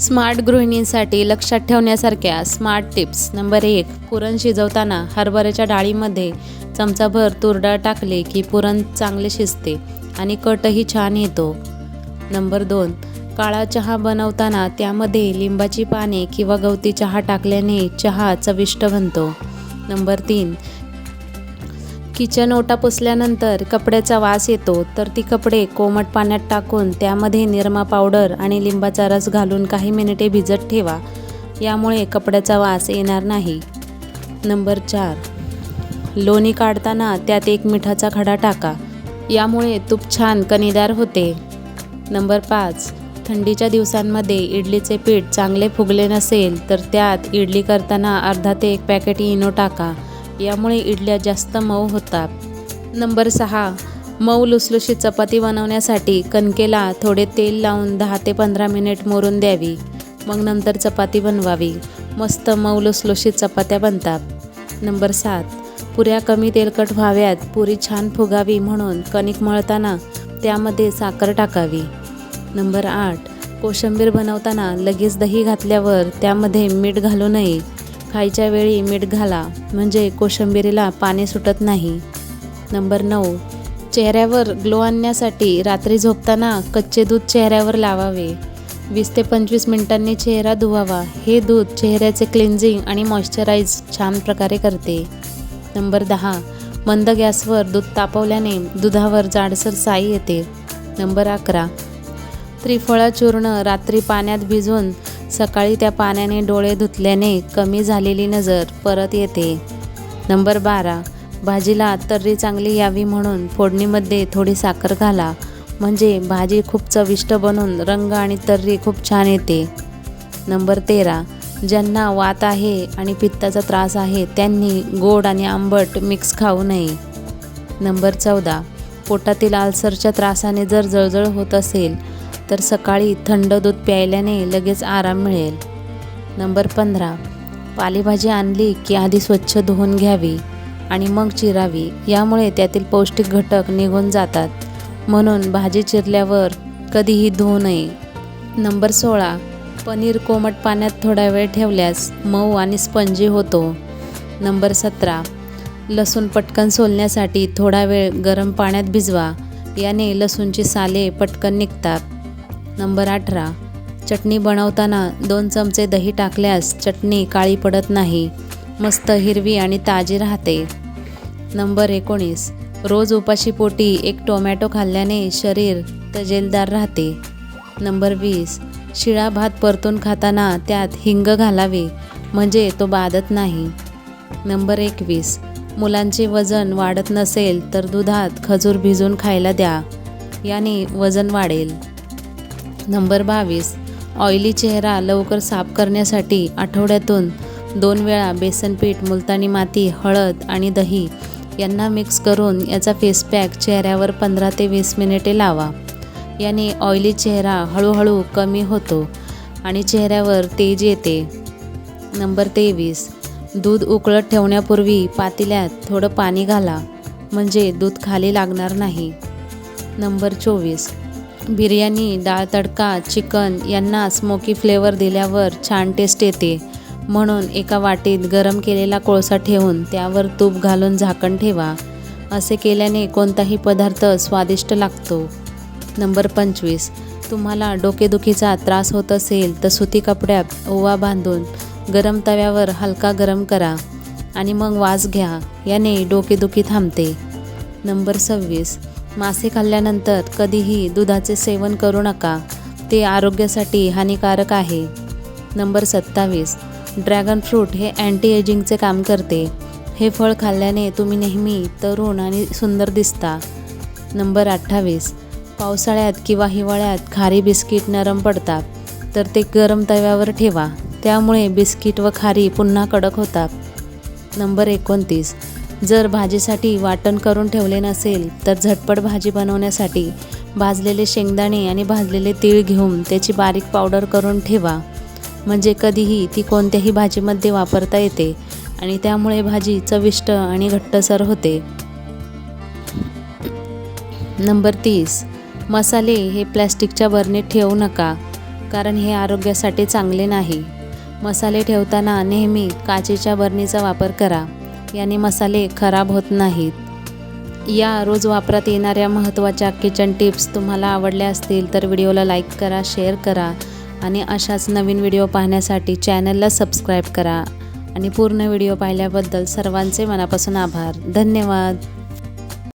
Smart गृहिणींसाठी लक्षात ठेवण्यासारख्या smart tips. Number एक पुरण शिजवताना हरभऱ्याच्या डाळीमध्ये चमचाभर तुरडाळ टाकले की पुरण चांगले शिजते आणि कटही छान येतो. नंबर दोन काळा चहा बनवताना त्यामध्ये लिंबाची पाने किंवा गवती चहा टाकल्याने चहा चविष्ट बनतो. नंबर तीन किचन ओटा पुसल्यानंतर कपड्याचा वास येतो तर ती कपडे कोमट पाण्यात टाकून त्यामध्ये निरमा पावडर आणि लिंबाचा रस घालून काही मिनिटे भिजत ठेवा. यामुळे कपड्याचा वास येणार नाही. नंबर चार. लोणी काढताना त्यात एक मिठाचा खडा टाका. यामुळे तूप छान कणीदार होते. नंबर पाच. थंडीच्या दिवसांमध्ये इडलीचे पीठ चांगले फुगले नसेल तर त्यात इडली करताना अर्धा ते एक पॅकेट इनो टाका. यामुळे इडल्या जास्त मऊ होतात. नंबर सहा मऊ लुसलुशी चपाती बनवण्यासाठी कणकेला थोडे तेल लावून दहा ते पंधरा मिनिट मोरून द्यावी. मग नंतर चपाती बनवावी. मस्त मऊ लुसलुशी चपात्या बनतात. नंबर सात पुऱ्या कमी तेलकट व्हाव्यात. पुरी छान फुगावी म्हणून कणिक मळताना त्यामध्ये साखर टाकावी. नंबर आठ कोशिंबीर बनवताना लगेच दही घातल्यावर त्यामध्ये मीठ घालू नये. खायच्या वेळी मीठ घाला म्हणजे कोशिंबिरीला पाणी सुटत नाही. नंबर नऊ चेहऱ्यावर ग्लो आणण्यासाठी रात्री झोपताना कच्चे दूध चेहऱ्यावर लावावे. वीस ते पंचवीस मिनिटांनी चेहरा धुवावा. हे दूध चेहऱ्याचे क्लिन्झिंग आणि मॉइश्चराईज छान प्रकारे करते. नंबर दहा मंद गॅसवर दूध तापवल्याने दुधावर जाडसर साई येते. नंबर अकरा त्रिफळा चूर्ण रात्री पाण्यात भिजवून सकाळी त्या पाण्याने डोळे धुतल्याने कमी झालेली नजर परत येते. नंबर बारा. भाजीला तर्री चांगली यावी म्हणून फोडणीमध्ये थोडी साखर घाला. म्हणजे भाजी खूप चविष्ट बनून रंग आणि तर्री खूप छान येते. नंबर तेरा. ज्यांना वात आहे आणि पित्ताचा त्रास आहे त्यांनी गोड आणि आंबट मिक्स खाऊ नये. नंबर चौदा. पोटातील आल्सरच्या त्रासाने जर जळजळ होत असेल तर सकाळी थंड दूध प्यायल्याने लगेच आराम मिळेल. नंबर पंधरा. पालेभाजी आणली की आधी स्वच्छ धुवून घ्यावी आणि मग चिरावी यामुळे त्यातील पौष्टिक घटक निघून जातात. म्हणून भाजी चिरल्यावर कधीही धुवू नये. नंबर सोळा. पनीर कोमट पाण्यात थोडा वेळ ठेवल्यास मऊ आणि स्पंजी होतो. नंबर सतरा. लसूण पटकन सोलण्यासाठी थोडा वेळ गरम पाण्यात भिजवा याने लसूणची साले पटकन निघतात. नंबर अठरा. चटणी बनवताना दोन चमचे दही टाकल्यास चटणी काळी पडत नाही. मस्त हिरवी आणि ताजी राहते. नंबर एकोणीस. रोज उपाशी पोटी एक टोमॅटो खाल्ल्याने शरीर तजेलदार राहते. नंबर वीस. शिळा भात परतून खाताना त्यात हिंग घालावे म्हणजे तो बाधत नाही. नंबर एकवीस. मुलांचे वजन वाढत नसेल तर दुधात खजूर भिजून खायला द्या याने वजन वाढेल. नंबर बावीस. ऑइली चेहरा लवकर साफ करण्यासाठी आठवड्यातून दोन वेळा बेसन पीठ मुलतानी माती हळद आणि दही यांना मिक्स करून याचा फेस पॅक चेहऱ्यावर पंधरा ते वीस मिनिटे लावा. याने ऑइली चेहरा हळूहळू कमी होतो आणि चेहऱ्यावर तेज येते. नंबर तेवीस. दूध उकळत ठेवण्यापूर्वी पातेल्यात थोडं पाणी घाला म्हणजे दूध खाली लागणार नाही. नंबर चोवीस. बिर्याणी डाळ तडका चिकन यांना स्मोकी फ्लेवर दिल्यावर छान टेस्ट येते. म्हणून एका वाटीत गरम केलेला कोळसा ठेवून त्यावर तूप घालून झाकण ठेवा. असे केल्याने कोणताही पदार्थ स्वादिष्ट लागतो. नंबर पंचवीस. तुम्हाला डोकेदुखीचा त्रास होत असेल तर सुती कपड्यात ओवा बांधून गरम तव्यावर हलका गरम करा आणि मग वास घ्या. याने डोकेदुखी थांबते. नंबर सव्वीस. मासे खाल्ल्यानंतर कधीही दुधाचे सेवन करू नका. ते आरोग्यासाठी हानिकारक आहे. नंबर सत्तावीस. ड्रॅगन फ्रूट हे अँटी एजिंगचे काम करते. हे फळ खाल्ल्याने तुम्ही नेहमी तरुण आणि सुंदर दिसता. नंबर अठ्ठावीस. पावसाळ्यात किंवा हिवाळ्यात खारी बिस्किट नरम पडतात तर ते गरम तव्यावर ठेवा. त्यामुळे बिस्किट व खारी पुन्हा कडक होतात. नंबर एकोणतीस. जर भाजीसाठी वाटण करून ठेवले नसेल तर झटपट भाजी बनवण्यासाठी भाजलेले शेंगदाणे आणि भाजलेले तीळ घेऊन त्याची बारीक पावडर करून ठेवा. म्हणजे कधीही ती कोणत्याही भाजीमध्ये वापरता येते आणि त्यामुळे भाजी चविष्ट आणि घट्टसर होते. नंबर तीस. मसाले हे प्लॅस्टिकच्या बरणीत ठेवू नका कारण हे आरोग्यासाठी चांगले नाही. मसाले ठेवताना नेहमी काचेच्या बरणीचा वापर करा. याने मसाले खराब होत नाहीत. या रोज वापरात येणाऱ्या महत्त्वाच्या किचन टिप्स तुम्हाला आवडल्या असतील तर व्हिडिओला लाईक करा शेअर करा आणि अशाच नवीन व्हिडिओ पाहण्यासाठी चॅनलला सबस्क्राईब करा. आणि पूर्ण व्हिडिओ पाहिल्याबद्दल सर्वांचे मनापासून आभार. धन्यवाद.